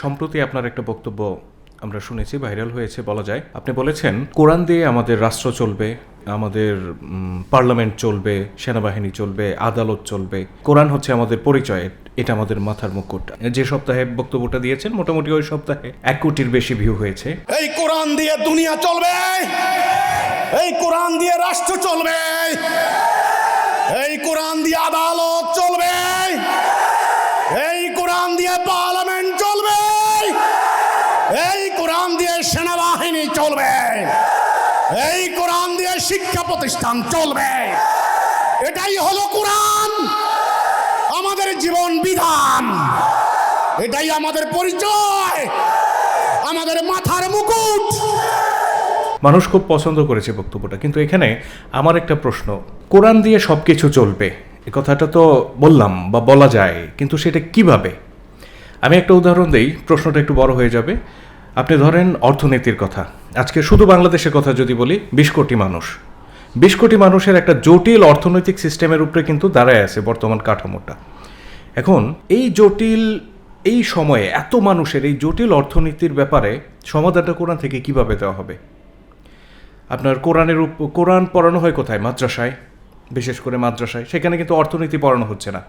সম্প্রতি আপনার একটা বক্তব্য আমরা শুনেছি, ভাইরাল হয়েছে, বলা যায়। আপনি বলেছেন, কোরআন দিয়ে আমাদের রাষ্ট্র চলবে, আমাদের পার্লামেন্ট চলবে, সেনাবাহিনী চলবে, আদালত চলবে। কোরআন হচ্ছে আমাদের পরিচয়, এটা আমাদের মাথার মুকুট যে সপ্তাহে বক্তব্যটা দিয়েছেন, মোটামুটি ওই সপ্তাহে এক কোটির বেশি ভিউ হয়েছে। এই কোরআন দিয়ে দুনিয়া চলবে! এই কোরআন দিয়ে রাষ্ট্র চলবে! এই কোরআন দিয়ে আদালত চলবে! এই কোরআন দিয়ে পার্লামেন্ট চলবে এই কোরআন দিয়ে সেনাবাহিনী চলবে। এই কোরআন দিয়ে শিক্ষা প্রতিষ্ঠান চলবে। এটাই হলো কোরআন। আমাদের জীবন বিধান। এটাই আমাদের পরিচয়। আমাদের মাথার মুকুট। মানুষ খুব পছন্দ করেছে বক্তব্যটা, কিন্তু এখানে আমার একটা প্রশ্ন। কোরআন দিয়ে সব কিছু চলবে, এ কথাটা তো বললাম বা বলা যায়, কিন্তু সেটা কীভাবে? আমি একটা উদাহরণ দিই, প্রশ্নটা একটু বড় হয়ে যাবে। আপনি ধরেন অর্থনীতির কথা। আজকে শুধু বাংলাদেশের কথা যদি বলি, বিশ কোটি মানুষ। বিশ কোটি মানুষের একটা জটিল অর্থনৈতিক সিস্টেমের উপরে কিন্তু দাঁড়ায় আছে বর্তমান কাঠামোটা। এখন এই জটিল, এই সময়ে এত মানুষের এই জটিল অর্থনীতির ব্যাপারে সমাধানটা কোরআন থেকে কীভাবে দেওয়া হবে? আপনার কোরআনের কোরআন পড়ানো হয় কোথায়? মাদ্রাসায়, বিশেষ করে মাদ্রাসায়। সেখানে কিন্তু অর্থনীতি পড়ানো হচ্ছে না।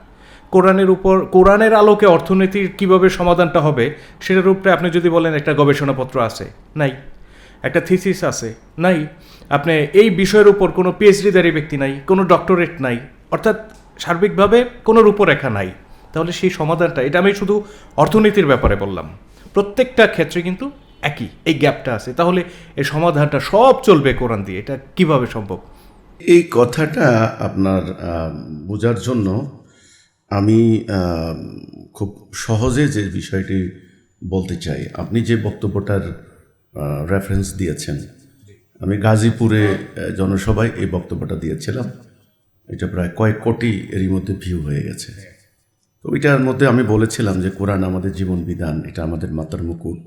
কোরআনের উপর, কোরআনের আলোকে অর্থনীতির কীভাবে সমাধানটা হবে, সেটার উপরে আপনি যদি বলেন একটা গবেষণাপত্র আছে, নাই। একটা থিসিস আছে, নাই। আপনি এই বিষয়ের উপর কোনো পিএইচডিধারী ব্যক্তি নাই, কোনো ডক্টরেট নাই, অর্থাৎ সার্বিকভাবে কোনো রূপরেখা নাই, তাহলে সেই সমাধানটা, এটা আমি শুধু অর্থনীতির ব্যাপারে বললাম। প্রত্যেকটা ক্ষেত্রে কিন্তু একই, এই গ্যাপটা আছে। তাহলে এই সমাধানটা সব চলবে কোরআন দিয়ে, এটা কীভাবে সম্ভব? এই কথাটা আপনার বোঝার জন্য আমি খুব সহজে যে বিষয়টি বলতে চাই, আপনি যে বক্তব্যটার রেফারেন্স দিয়েছেন, আমি গাজীপুরে জনসভায় এই বক্তব্যটা দিয়েছিলাম। এটা প্রায় কয়েক কোটি এরই মধ্যে ভিউ হয়ে গেছে। তো ওইটার মধ্যে আমি বলেছিলাম যে কোরআন আমাদের জীবন বিধান, এটা আমাদের মাতার মুকুট,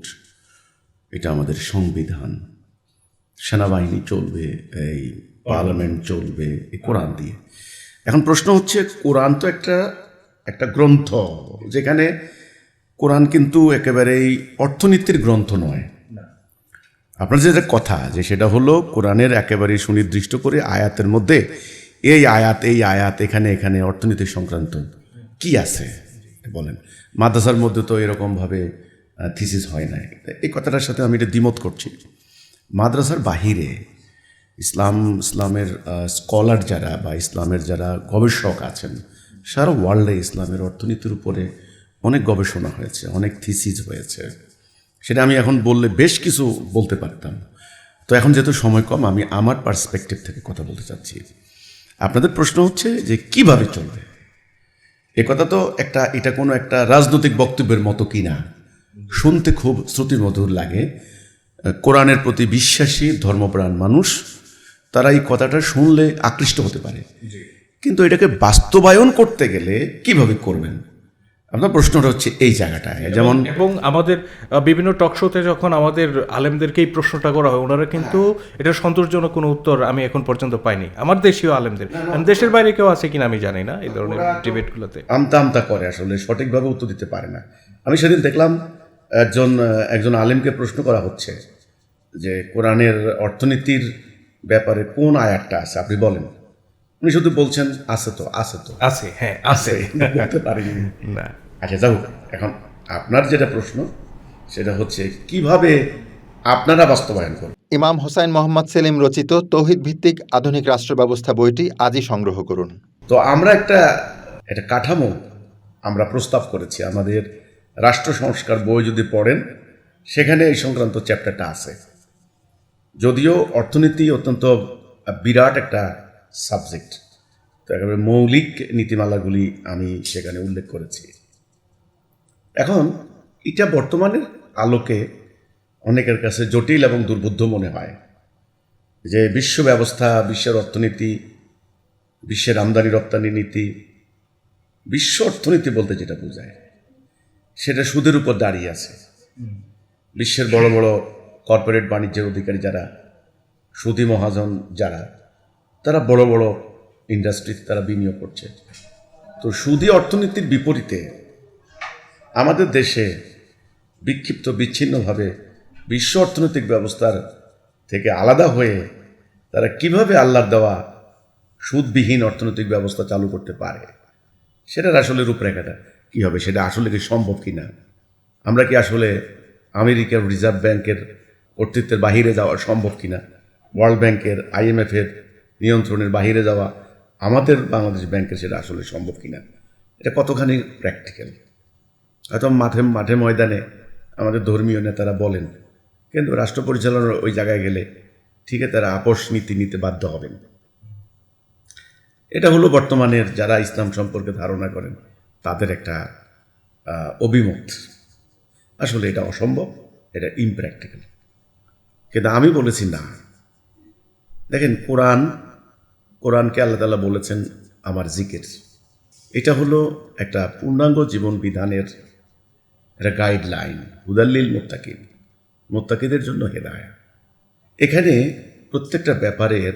এটা আমাদের সংবিধান। সেনাবাহিনী চলবে, এই পার্লামেন্ট চলবে, এই কোরআন দিয়ে। এখন প্রশ্ন হচ্ছে, কোরআন তো একটা একটা গ্রন্থ যেখানে কোরআন কিন্তু একেবারেই অর্থনীতির গ্রন্থ নয়। আপনার যেটা কথা যে সেটা হলো কোরআনের একেবারে সুনির্দিষ্ট করে আয়াতের মধ্যে এই আয়াত এই আয়াত এখানে এখানে অর্থনীতি সংক্রান্ত কি আছে? বলেন। মাদ্রাসার মধ্যে তো এরকমভাবে থিসিস হয় নাই। এই কথাটার সাথে আমি এটা দ্বিমত করছি। মাদ্রাসার বাহিরে ইসলাম ইসলামের স্কলার যারা বা ইসলামের যারা গবেষক আছেন সারা ওয়ার্ল্ডে ইসলামের অর্থনীতির উপরে অনেক গবেষণা হয়েছে, অনেক থিসিস হয়েছে। সেটা আমি এখন বললে বেশ কিছু বলতে পারতাম। তো এখন যেহেতু সময় কম, আমি আমার পার্সপেক্টিভ থেকে কথা বলতে চাচ্ছি। আপনাদের প্রশ্ন হচ্ছে যে কীভাবে চলবে? এ কথা তো একটা, এটা কোনো একটা রাজনৈতিক বক্তব্যের মতো কি না শুনতে খুব শ্রুতিমধুর লাগে। কোরআনের প্রতি বিশ্বাসী, ধর্মপ্রাণ মানুষ, তারা এই কথাটা শুনলে আকৃষ্ট হতে পারে। কিন্তু এটাকে বাস্তবায়ন করতে গেলে কীভাবে করবেন? আপনার প্রশ্নটা হচ্ছে এই জায়গাটায়। যেমন এবং আমাদের বিভিন্ন টক শোতে যখন আমাদের আলেমদেরকে এই প্রশ্নটা করা হয় ওনারা কিন্তু এটা সন্তোষজনক কোনো উত্তর আমি এখন পর্যন্ত পাইনি। আমার দেশীয় আলেমদের। দেশের বাইরে কেউ আছে কিনা আমি জানি না এই ধরনের ডিবেটগুলোতে। আমতা আমতা করে আসলে সঠিকভাবে উত্তর দিতে পারে না। আমি সেদিন দেখলাম একজন একজন আলেমকে প্রশ্ন করা হচ্ছে যে কোরআনের অর্থনীতির ব্যাপারে কোন আয়াতটা আছে? আপনি বলেন। উনি শুধু বলছেন আছে তো আছে তো। আছে হ্যাঁ আছে। বলতে পারিনি। না। আচ্ছা যাও এখন আপনার যেটা প্রশ্ন সেটা হচ্ছে কীভাবে আপনারা বাস্তবায়ন করবেন? ইমাম হোসাইন মোহাম্মদ সেলিম রচিত তৌহিদ ভিত্তিক আধুনিক রাষ্ট্র ব্যবস্থা বইটি আজই সংগ্রহ করুন। তো আমরা একটা একটা কাঠামো আমরা প্রস্তাব করেছি আমাদের রাষ্ট্র সংস্কার বই যদি পড়েন সেখানে এই সংক্রান্ত চ্যাপ্টারটা আছে। যদিও অর্থনীতি অত্যন্ত বিরাট একটা সাবজেক্ট তো একেবারে মৌলিক নীতিমালাগুলি আমি সেখানে উল্লেখ করেছি। এখন, এটা বর্তমানের আলোকে অনেকের কাছে জটিল এবং দুর্বোধ্য মনে হয় যে বিশ্ব ব্যবস্থা, বিশ্বের অর্থনীতি, বিশ্বের আমদানি রপ্তানি নীতি, বিশ্ব অর্থনীতি বলতে যেটা বোঝায়, সেটা সুদের উপর দাঁড়িয়ে আছে। বিশ্বের বড় বড় কর্পোরেট বাণিজ্যের অধিকারী যারা, সুদী মহাজন যারা তারা বড় বড় ইন্ডাস্ট্রিতে তারা বিনিয়োগ করছে। তো সুদী অর্থনীতির বিপরীতে আমাদের দেশে বিক্ষিপ্ত বিচ্ছিন্নভাবে বিশ্ব অর্থনৈতিক ব্যবস্থার থেকে আলাদা হয়ে তারা কীভাবে আল্লাহর দেওয়া সুদবিহীন অর্থনৈতিক ব্যবস্থা চালু করতে পারে, সেটার আসলে রূপরেখাটা কী হবে, সেটা আসলে কি সম্ভব কি না আমরা কি আসলে আমেরিকার রিজার্ভ ব্যাংকের কর্তৃত্বের বাহিরে যাওয়া সম্ভব কি না ওয়ার্ল্ড ব্যাংকের আইএমএফের নিয়ন্ত্রণের বাহিরে যাওয়া আমাদের বাংলাদেশ ব্যাংকের সেটা আসলে সম্ভব কি না এটা কতখানি প্র্যাকটিক্যাল হয়তো মাঠে মাঠে ময়দানে আমাদের ধর্মীয় নেতারা বলেন, কিন্তু রাষ্ট্র পরিচালনার ওই জায়গায় গেলে ঠিক তারা আপোষ নীতি নিতে বাধ্য হবেন। এটা হলো বর্তমানের যারা ইসলাম সম্পর্কে ধারণা করেন, তাদের একটা অভিমত। আসলে এটা অসম্ভব, এটা ইমপ্র্যাকটিক্যাল কিন্তু আমি বলেছি না। দেখেন, কোরআন কোরআনকে আল্লাহ তালা বলেছেন, আমার জিকের। এটা হলো একটা পূর্ণাঙ্গ জীবন বিধানের একটা গাইডলাইন হুদাল্লিল মোত্তাকিদ মোত্তাকিদের জন্য হেদায়া এখানে প্রত্যেকটা ব্যাপারের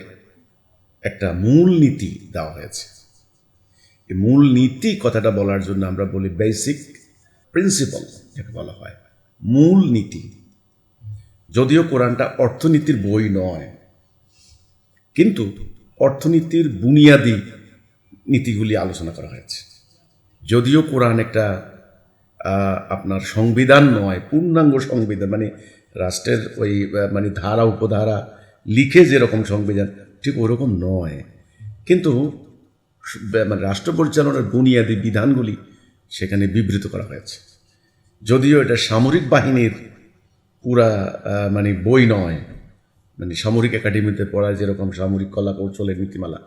একটা মূল নীতি দেওয়া হয়েছে। এই মূল নীতি কথাটা বলার জন্য আমরা বলি বেসিক প্রিন্সিপাল যাকে বলা হয়। মূল নীতি। যদিও কোরআনটা অর্থনীতির বই নয়, কিন্তু অর্থনীতির বুনিয়াদি নীতিগুলি আলোচনা করা হয়েছে। যদিও কোরআন একটা আপনার সংবিধান নয়, পূর্ণাঙ্গ সংবিধান মানে রাষ্ট্রের ওই মানে ধারা, উপধারা লিখে যেরকম সংবিধান, ঠিক ওরকম নয়। কিন্তু মানে রাষ্ট্র পরিচালনার বুনিয়াদী বিধানগুলি সেখানে বিবৃত করা হয়েছে। যদিও এটা সামরিক বাহিনীর পুরা মানে বই নয় মানে সামরিক একাডেমিতে পড়ায় যেরকম সামরিক কলা কৌশলের নীতিমালা।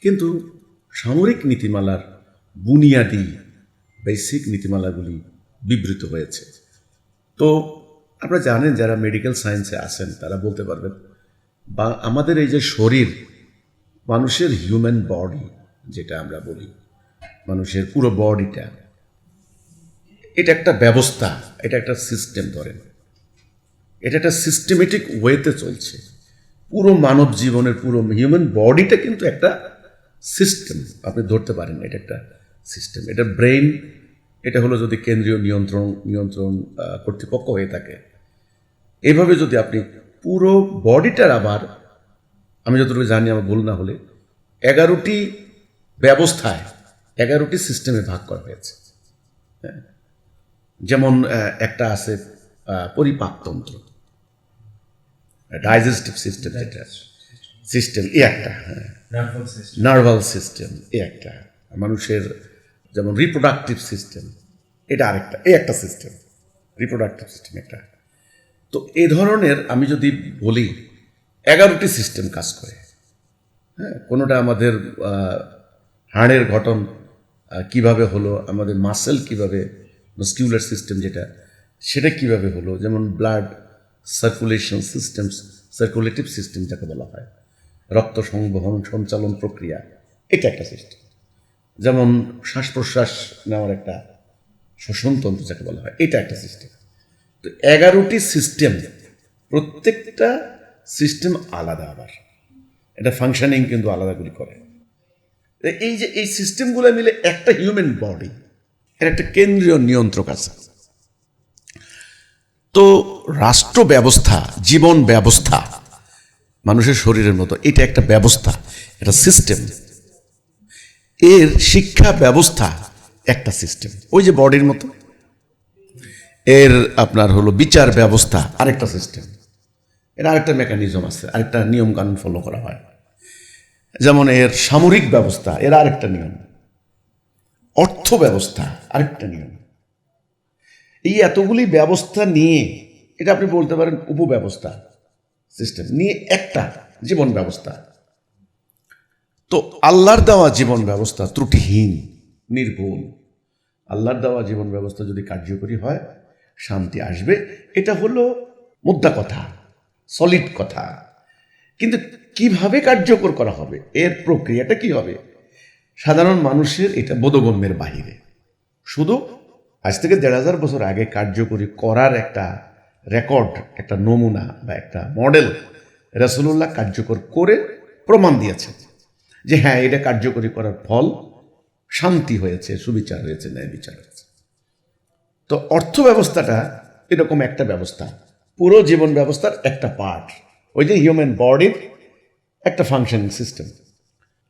কিন্তু সামরিক নীতিমালার বুনিয়াদি বেসিক নীতিমালাগুলি বিবৃত হয়েছে। তো আপনারা জানেন যারা মেডিকেল সায়েন্সে আছেন, তারা বলতে পারবেন, বা আমাদের এই যে শরীর, মানুষের হিউম্যান বডি যেটা আমরা বলি, মানুষের পুরো বডিটা, এটা একটা ব্যবস্থা, এটা একটা সিস্টেম ধরেন। এটা একটা সিস্টেমেটিক ওয়েতে চলছে। পুরো মানব জীবনের পুরো হিউম্যান বডিটা কিন্তু একটা সিস্টেম আপনি ধরতে পারেন এটা একটা সিস্টেম এটা ব্রেন এটা হলো যদি কেন্দ্রীয় নিয়ন্ত্রণ নিয়ন্ত্রণ কর্তৃপক্ষ হয়ে থাকে। এইভাবে যদি আপনি পুরো বডিটার আবার, আমি যতটুকু জানি আমার ভুল না হলে, এগারোটি ব্যবস্থায়, এগারোটি সিস্টেমে ভাগ করা হয়েছে। হ্যাঁ। যেমন একটা আছে পরিপাকতন্ত্র। ডাইজেস্টিভ সিস্টেম যেটা সিস্টেম এ একটা হ্যাঁ। নার্ভাল সিস্টেম এ একটা। মানুষের যেমন রিপ্রোডাক্টিভ সিস্টেম এটা আরেকটা এ একটা সিস্টেম রিপ্রোডাক্টিভ সিস্টেম একটা তো এ ধরনের আমি যদি বলি এগারোটি সিস্টেম কাজ করে। হ্যাঁ কোনোটা আমাদের হাড়ের গঠন কীভাবে হলো আমাদের মাসেল কীভাবে মাস্কিউলার সিস্টেম যেটা সেটা কীভাবে হলো যেমন blood circulation systems circulative system যাকে বলা হয়, রক্ত সংবহন সঞ্চালন প্রক্রিয়া, এটা একটা সিস্টেম যেমন শ্বাস প্রশ্বাস নেওয়ার একটা শ্বসনতন্ত্র যাকে বলা হয়, এটা একটা সিস্টেম তো এগারোটি সিস্টেম প্রত্যেকটা সিস্টেম আলাদা আবার। এটা ফাংশনিং কিন্তু আলাদা করে করে। এই যে এই সিস্টেমগুলো মিলে একটা হিউম্যান বডি এর একটা কেন্দ্রীয় নিয়ন্ত্রক আছে। তো রাষ্ট্র ব্যবস্থা, জীবন ব্যবস্থা, মানুষের শরীরের মতো, এটা একটা ব্যবস্থা একটা সিস্টেম এর শিক্ষা ব্যবস্থা একটা সিস্টেম ওই যে বডির মতো, এর আপনার হলো বিচার ব্যবস্থা, আরেকটা সিস্টেম এর আরেকটা মেকানিজম আছে, আরেকটা নিয়ম কানুন ফলো করা হয়। যেমন এর সামরিক ব্যবস্থা, এর আরেকটা নিয়ম। অর্থ ব্যবস্থা, আরেকটা নিয়ম। এই এতগুলি ব্যবস্থা নিয়ে, এটা আপনি বলতে পারেন উপব্যবস্থা সিস্টেম নিয়ে একটা জীবন ব্যবস্থা। তো আল্লাহর দেওয়া জীবন ব্যবস্থা ত্রুটিহীন নির্ভুল আল্লাহর দেওয়া জীবন ব্যবস্থা যদি কার্যকরী হয়, শান্তি আসবে, এটা হলো মুদ্রা কথা সলিড কথা। কিন্তু কীভাবে কার্যকর করা হবে? এর প্রক্রিয়াটা কি হবে? সাধারণ মানুষের এটা বোধগম্যের বাহিরে। শুধু আজ থেকে দেড় হাজার বছর আগে কার্যকরী করার একটা রেকর্ড, একটা নমুনা বা একটা মডেল রাসুলুল্লাহ কার্যকর করে প্রমাণ দিয়েছেন যে হ্যাঁ এটা কার্যকরী করার ফল শান্তি হয়েছে, সুবিচার হয়েছে, ন্যায় বিচার হয়েছে। তো অর্থ ব্যবস্থাটা এরকম একটা ব্যবস্থা, পুরো জীবন ব্যবস্থার একটা পার্ট ওই যে হিউম্যান বডির একটা ফাংশনিং সিস্টেম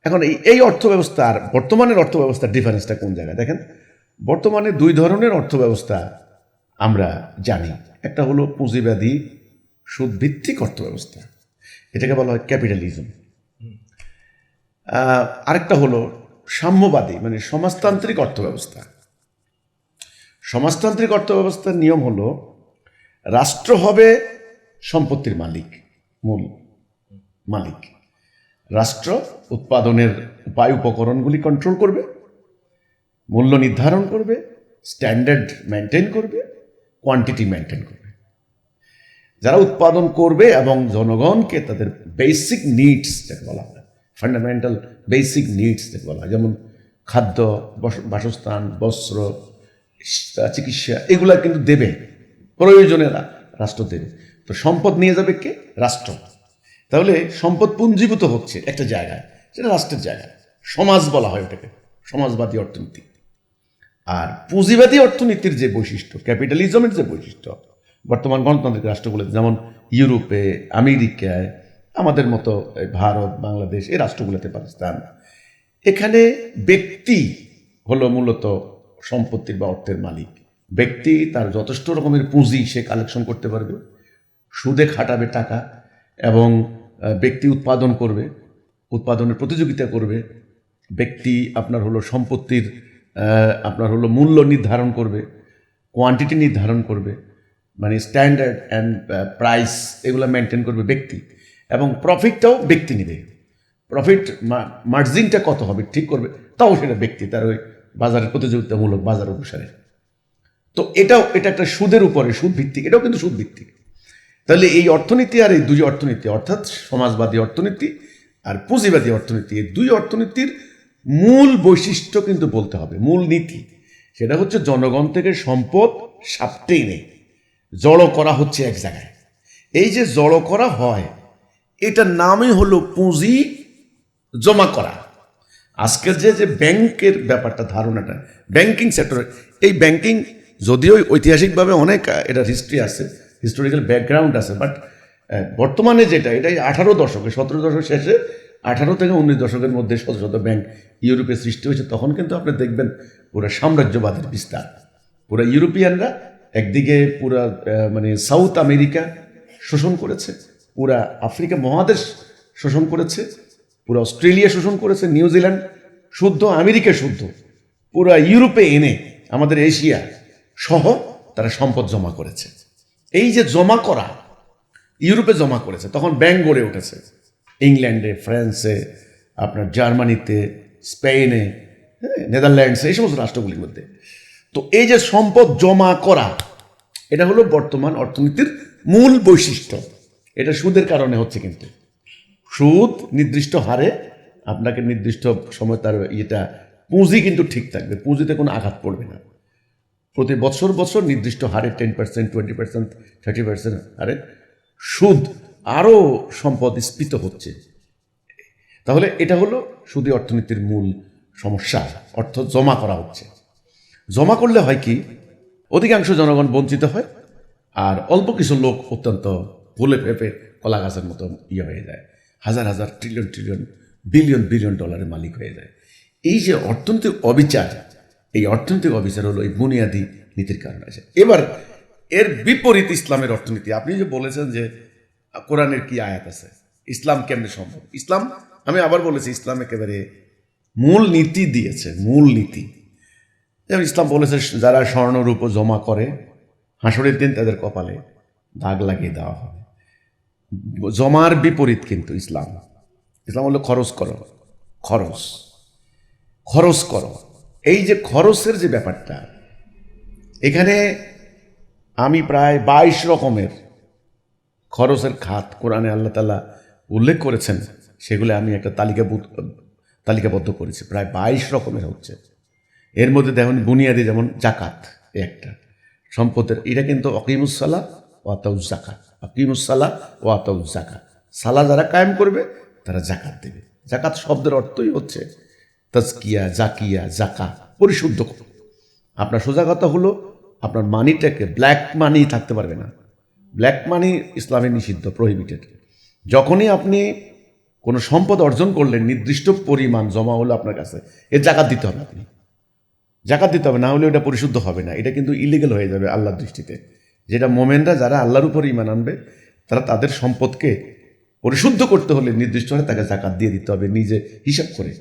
এখন এই এই অর্থ ব্যবস্থার বর্তমানের অর্থ ব্যবস্থার ডিফারেন্সটা কোন জায়গায়? দেখেন বর্তমানে দুই ধরনের অর্থ ব্যবস্থা আমরা জানি। একটা হলো পুঁজিবাদী সুদভিত্তিক অর্থ ব্যবস্থা এটাকে বলা হয় ক্যাপিটালিজম। আরেকটা হলো সাম্যবাদী মানে সমাজতান্ত্রিক অর্থ ব্যবস্থা সমাজতান্ত্রিক অর্থ ব্যবস্থার নিয়ম হলো রাষ্ট্র হবে সম্পত্তির মালিক, মূল মালিক। রাষ্ট্র উৎপাদনের উপায় উপকরণগুলি কন্ট্রোল করবে মূল্য নির্ধারণ করবে স্ট্যান্ডার্ড মেনটেন করবে কোয়ান্টিটি মেনটেন করবে। যারা উৎপাদন করবে এবং জনগণকে তাদের বেসিক নিডস যাকে বলা হয় ফান্ডামেন্টাল বেসিক নিডস যাকে বলা হয়, যেমন খাদ্য বাসস্থান, বস্ত্র, চিকিৎসা এগুলা কিন্তু দেবে। প্রয়োজনে রাষ্ট্র দেবে। তো সম্পদ নিয়ে যাবে কে? রাষ্ট্র। তাহলে সম্পদ পুঞ্জীভূত হচ্ছে একটা জায়গায়, সেটা রাষ্ট্রের জায়গায়। সমাজ বলা হয় ওটাকে, সমাজবাদী অর্থনীতি। আর পুঁজিবাদী অর্থনীতির যে বৈশিষ্ট্য ক্যাপিটালিজমের যে বৈশিষ্ট্য, বর্তমান গণতান্ত্রিক রাষ্ট্রগুলোতে যেমন ইউরোপে, আমেরিকায়, আমাদের মতো ভারত, বাংলাদেশ, এই রাষ্ট্রগুলোতে পাকিস্তান, এখানে ব্যক্তি হলো মূলত সম্পত্তির বা অর্থের মালিক। ব্যক্তি তার যথেষ্ট রকমের পুঁজি সে কালেকশন করতে পারবে, সুদে খাটাবে টাকা এবং ব্যক্তি উৎপাদন করবে, উৎপাদনের প্রতিযোগিতা করবে। ব্যক্তি আপনার হলো সম্পত্তির আপনার হলো মূল্য নির্ধারণ করবে কোয়ান্টিটি নির্ধারণ করবে মানে স্ট্যান্ডার্ড অ্যান্ড প্রাইস এগুলো মেনটেন করবে ব্যক্তি। এবং প্রফিটটাও ব্যক্তি নেবে। প্রফিট মার্জিনটা কত হবে ঠিক করবে, তাও সেটা ব্যক্তি, তার ওই বাজারের প্রতিযোগিতামূলক বাজার অনুসারে। তো এটাও, এটা একটা সুদের উপরে, সুদ ভিত্তিক, এটাও কিন্তু সুদ ভিত্তিক। তাহলে এই অর্থনীতি আর এই দুই অর্থনীতি, অর্থাৎ সমাজবাদী অর্থনীতি আর পুঁজিবাদী অর্থনীতি, এই দুই অর্থনীতির মূল বৈশিষ্ট্য কিন্তু বলতে হবে, মূল নীতি। সেটা হচ্ছে জনগণ থেকে সম্পদ সাপটে নেই। জড়ো করা হচ্ছে এক জায়গায়। এই যে জড়ো করা হয়, এটার নামই হলো পুঁজি জমা করা। আজকের যে যে ব্যাংকের ব্যাপারটা, ধারণাটা, ব্যাংকিং সেক্টরে, এই ব্যাংকিং যদিও ঐতিহাসিকভাবে অনেক, এটার হিস্ট্রি আছে হিস্টোরিক্যাল ব্যাকগ্রাউন্ড আছে বাট বর্তমানে যেটা, এটাই আঠারো দশকে, সতেরো দশক শেষে, আঠারো থেকে উনিশ দশকের মধ্যে শত শত ব্যাংক ইউরোপে সৃষ্টি হয়েছে, তখন কিন্তু আপনি দেখবেন পুরো সাম্রাজ্যবাদের বিস্তার। পুরো ইউরোপিয়ানরা একদিকে পুরা মানে সাউথ আমেরিকা শোষণ করেছে, পুরা আফ্রিকা মহাদেশ শোষণ করেছে, পুরো অস্ট্রেলিয়া শোষণ করেছে নিউজিল্যান্ড শুদ্ধ, আমেরিকা শুদ্ধ, পুরো ইউরোপে এনে আমাদের এশিয়া সহ তারা সম্পদ জমা করেছে। এই যে জমা করা, ইউরোপে জমা করেছে, তখন ব্যাংক গড়ে উঠেছে। ইংল্যান্ডে, ফ্রান্সে, আপনার জার্মানিতে স্পেনে হ্যাঁ, নেদারল্যান্ডসে এই সমস্ত রাষ্ট্রগুলির মধ্যে। তো এই যে সম্পদ জমা করা এটা হলো বর্তমান অর্থনীতির মূল বৈশিষ্ট্য। এটা সুদের কারণে হচ্ছে কিন্তু। সুদ নির্দিষ্ট হারে আপনাকে নির্দিষ্ট সময় তার ইয়েটা পুঁজি কিন্তু ঠিক থাকবে পুঁজিতে কোনো আঘাত পড়বে না। প্রতি বছর বছর নির্দিষ্ট হারে ten percent twenty percent thirty percent হারে সুদ আরও সম্পদ স্ফীত হচ্ছে। তাহলে এটা হলো সুদী অর্থনীতির মূল সমস্যা, অর্থ জমা করা হচ্ছে। জমা করলে হয় কি, অধিকাংশ জনগণ বঞ্চিত হয় আর অল্প কিছু লোক অত্যন্ত ফুলে ফেপে কলা গাছের মতো ইয়ে হয়ে যায়। হাজার হাজার ট্রিলিয়ন ট্রিলিয়ন বিলিয়ন বিলিয়ন ডলারের মালিক হয়ে যায়। এই যে অর্থনৈতিক অবিচার, এই অর্থনৈতিক অবিচার হলো এই বুনিয়াদী নীতির কারণে আছে এবার, এর বিপরীত ইসলামের অর্থনীতি। আপনি যে বলেছেন যে কোরআনের কি আয়াত আছে, ইসলাম কেমনে সম্ভব? ইসলাম আমি আবার বলেছি, ইসলাম একেবারে মূল নীতি দিয়েছে, মূল নীতি। যেমন ইসলাম বলেছে, যারা স্বর্ণরূপ জমা করে, হাসরের দিন তাদের কপালে দাগ লাগিয়ে দেওয়া হবে। জমার বিপরীত কিন্তু ইসলাম। ইসলাম হলো খরচ করো, খরচ। খরচ করো। এই যে খরচের যে ব্যাপারটা, এখানে আমি প্রায় বাইশ রকমের খরচের খাত কোরআনে আল্লাহ তালা উল্লেখ করেছেন। সেগুলো আমি একটা তালিকা তালিকাবদ্ধ করেছি। প্রায় বাইশ রকমের হচ্ছে। এর মধ্যে দেখুন, বুনিয়াদি যেমন জাকাত একটা। সম্পদের, এটা কিন্তু অকিমুসালা ও আতাউজ জাকাত অকিমুসালা ও আতাউজ জাকাত সালা যারা কায়েম করবে, তারা জাকাত দেবে। জাকাত শব্দের অর্থই হচ্ছে তাজকিয়া, জাকিয়া জাকা পরিশুদ্ধ। আপনার সোজা কথা হলো, আপনার মানিটাকে ব্ল্যাক মানি থাকতে পারবে না। ব্ল্যাক মানি ইসলামে নিষিদ্ধ, প্রহিবিটেড। যখনই আপনি কোনো সম্পদ অর্জন করলেন নির্দিষ্ট পরিমাণ জমা হলো আপনার কাছে। এর জাকাত দিতে হবে আপনি। জাকাত দিতে হবে, না হলে ওটা পরিশুদ্ধ হবে না। এটা কিন্তু ইলিগেল হয়ে যাবে আল্লাহর দৃষ্টিতে। যেটা মোমেনরা যারা আল্লাহর উপর ইমান আনবে, তারা তাদের সম্পদকে পরিশুদ্ধ করতে হলে নির্দিষ্ট হলে তাকে জাকাত দিয়ে দিতে হবে, নিজে হিসাব করে।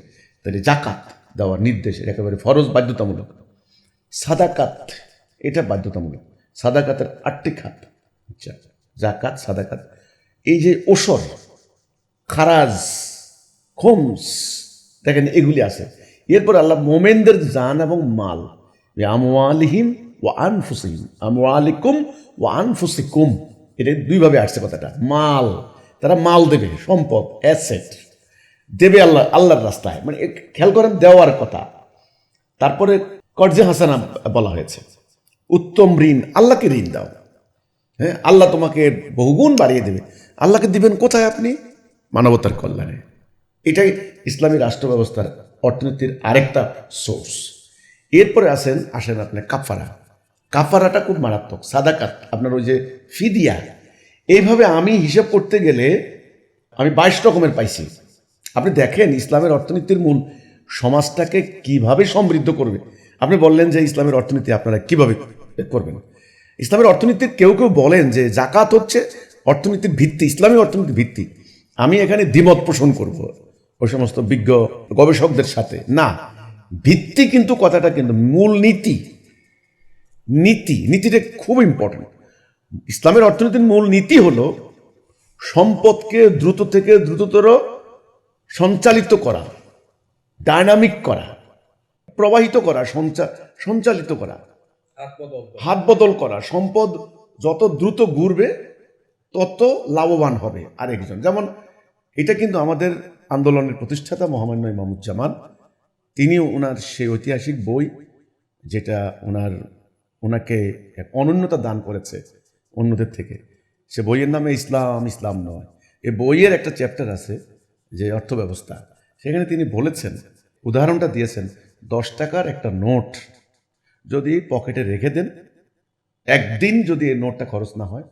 তাহলে জাকাত দেওয়ার নির্দেশ একেবারে ফরজ, বাধ্যতামূলক। সাদাকাত, এটা বাধ্যতামূলক। সাদাকাতের আটটি খাত। আচ্ছা জাকাত, সাদাকাত। এই যে ওসর খারাজ, খোমস, দেখেন এগুলি আছে। এরপর আল্লাহ মোমেনদের জান এবং মাল। আমওয়ালিহিম ও আনফুসিহিম। আমওয়ালিকুম ও আনফুসিকুম। এটা দুইভাবে আসছে কথাটা। মাল। তারা মাল দেবে, সম্পদ, অ্যাসেট। দেবে আল্লাহ, আল্লাহর রাস্তায়। মানে খেয়াল করেন, দেওয়ার কথা। তারপরে কর্জে হাসানা বলা হয়েছে। উত্তম ঋণ, আল্লাহকে ঋণ দাও। হ্যাঁ আল্লাহ তোমাকে বহুগুণ বাড়িয়ে দেবে। আল্লাহকে দিবেন কোথায় আপনি? মানবতার কল্যাণে। এটাই ইসলামী রাষ্ট্র ব্যবস্থার অর্থনীতির আরেকটা সোর্স এরপরে আসেন আসেন আপনার কাফারা কাফারাটা খুব মারাত্মক, সাদাকাত। আপনার ওই যে ফিদিয়া, এইভাবে আমি হিসাব করতে গেলে আমি বাইশ রকমের পাইছি। আপনি দেখেন ইসলামের অর্থনীতির মূল সমাজটাকে কীভাবে সমৃদ্ধ করবে। আপনি বললেন যে ইসলামের অর্থনীতি আপনারা কীভাবে করবেন। ইসলামের অর্থনীতির কেউ কেউ বলেন যে জাকাত হচ্ছে অর্থনীতির ভিত্তি, ইসলামী অর্থনীতির ভিত্তি। আমি এখানে দ্বিমত পোষণ করব ওই সমস্ত বিজ্ঞ গবেষকদের সাথে। না ভিত্তি কিন্তু কথাটা কিন্তু মূল নীতি। নীতি নীতিটা খুব ইম্পর্টেন্ট ইসলামের অর্থনীতির মূল নীতি হলো সম্পদকে দ্রুত থেকে দ্রুততর সঞ্চালিত করা ডায়নামিক করা প্রবাহিত করা সঞ্চালিত করা। হাত বদল করা সম্পদ যত দ্রুত ঘুরবে তত লাভবান হবে আরেকজন। যেমন, এটা কিন্তু আমাদের আন্দোলনের প্রতিষ্ঠাতা মহামান্য ইমামুজ্জামান, তিনিও ওনার সেই ঐতিহাসিক বই যেটা ওনার ওনাকে এক অনন্যতা দান করেছে অন্যদের থেকে। সে বইয়ের নামে ইসলাম ইসলাম নয়। এই বইয়ের একটা চ্যাপ্টার আছে যে অর্থব্যবস্থা। সেখানে তিনি বলেছেন, উদাহরণটা দিয়েছেন, দশ টাকার একটা নোট যদি পকেটে রেখে দেন, একদিন যদি এই নোটটা খরচ না হয়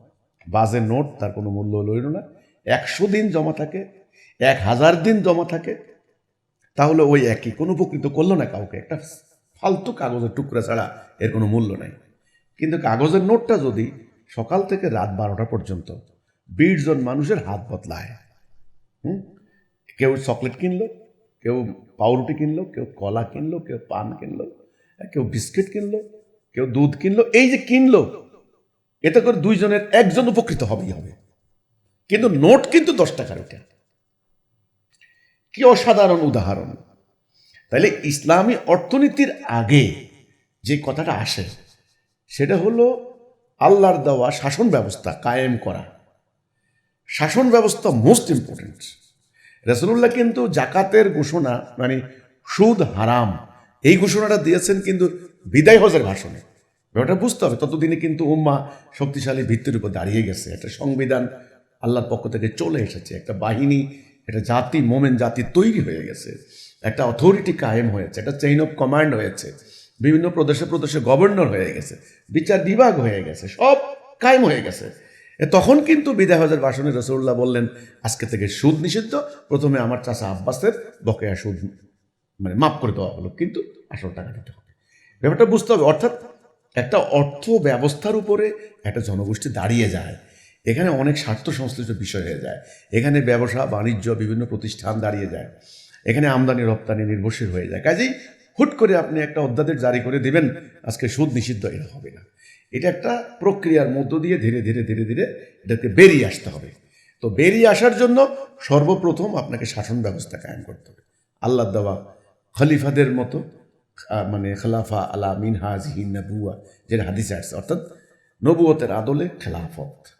বাজে নোট, তার কোনো মূল্য লইল না। একশো দিন জমা থাকে, এক হাজার দিন জমা থাকে। তাহলে ওই একই, কোনো উপকৃত করল না কাউকে। একটা ফালতু কাগজের টুকরা ছাড়া এর কোনো মূল্য নাই। কিন্তু কাগজের নোটটা যদি সকাল থেকে রাত বারোটা পর্যন্ত বিশ জন মানুষের হাত বদলায়, হুম? কেউ চকলেট কিনলো, কেউ পাউরুটি কিনলো, কেউ কলা কিনলো, কেউ পান কিনলো, কেউ বিস্কিট কিনলো, কেউ দুধ কিনলো, এই যে কিনলো এতে করে দুইজনের, একজন উপকৃত হবেই হবে। কিন্তু নোট কিন্তু দশ টাকার ওটা। কি অসাধারণ উদাহরণ। তাহলে ইসলামী অর্থনীতির আগে যে কথাটা আসে, সেটা হলো আল্লাহর দেওয়া শাসন ব্যবস্থা কায়েম করা। শাসন ব্যবস্থা মোস্ট ইম্পর্টেন্ট রসুল্লাহ কিন্তু জাকাতের ঘোষণা মানে সুদ হারাম, এই ঘোষণাটা দিয়েছেন কিন্তু বিদায় হজের ভাষণে। ব্যাপারটা বুঝতে হবে। ততদিনে কিন্তু উম্মা শক্তিশালী ভিত্তির উপর দাঁড়িয়ে গেছে। একটা সংবিধান আল্লাহর পক্ষ থেকে চলে এসেছে। একটা বাহিনী, একটা জাতি, মোমেন জাতি তৈরি হয়ে গেছে। একটা অথরিটি কায়েম হয়েছে, একটা চেইন অফ কমান্ড হয়েছে। বিভিন্ন প্রদেশে প্রদেশে গভর্নর হয়ে গেছে, বিচার বিভাগ হয়ে গেছে, সব কায়েম হয়ে গেছে। তখন কিন্তু বিদায় হজের ভাষণে রসুল্লাহ বললেন, আজকে থেকে সুদ নিষিদ্ধ। প্রথমে আমার চাষা আব্বাসের বকেয়া সুদ মানে মাফ করে দেওয়া হলো, কিন্তু আসল টাকা দিতে হবে। ব্যাপারটা বুঝতে হবে। অর্থাৎ একটা অর্থ ব্যবস্থার উপরে একটা জনগোষ্ঠী দাঁড়িয়ে যায়। এখানে অনেক স্বার্থ সংশ্লিষ্ট বিষয় হয়ে যায়। এখানে ব্যবসা, বাণিজ্য, বিভিন্ন প্রতিষ্ঠান দাঁড়িয়ে যায়। এখানে আমদানি, রপ্তানি নির্ভরশীল হয়ে যায়। কাজেই হুট করে আপনি একটা অধ্যাদেশ জারি করে দেবেন, আজকে সুদ নিষিদ্ধ, এটা হবে না। এটা একটা প্রক্রিয়ার মধ্য দিয়ে ধীরে ধীরে ধীরে ধীরে এটাকে বেরিয়ে আসতে হবে। তো বেরিয়ে আসার জন্য সর্বপ্রথম আপনাকে শাসন ব্যবস্থা কায়েম করতে হবে। আল্লাহ দেওয়া খলিফাদের মতো মানে খেলাফা আলা মিনহাজ হি নবুয়া যেটা হাদিসে আসছে। অর্থাৎ নবুয়তের আদলে খেলাফত।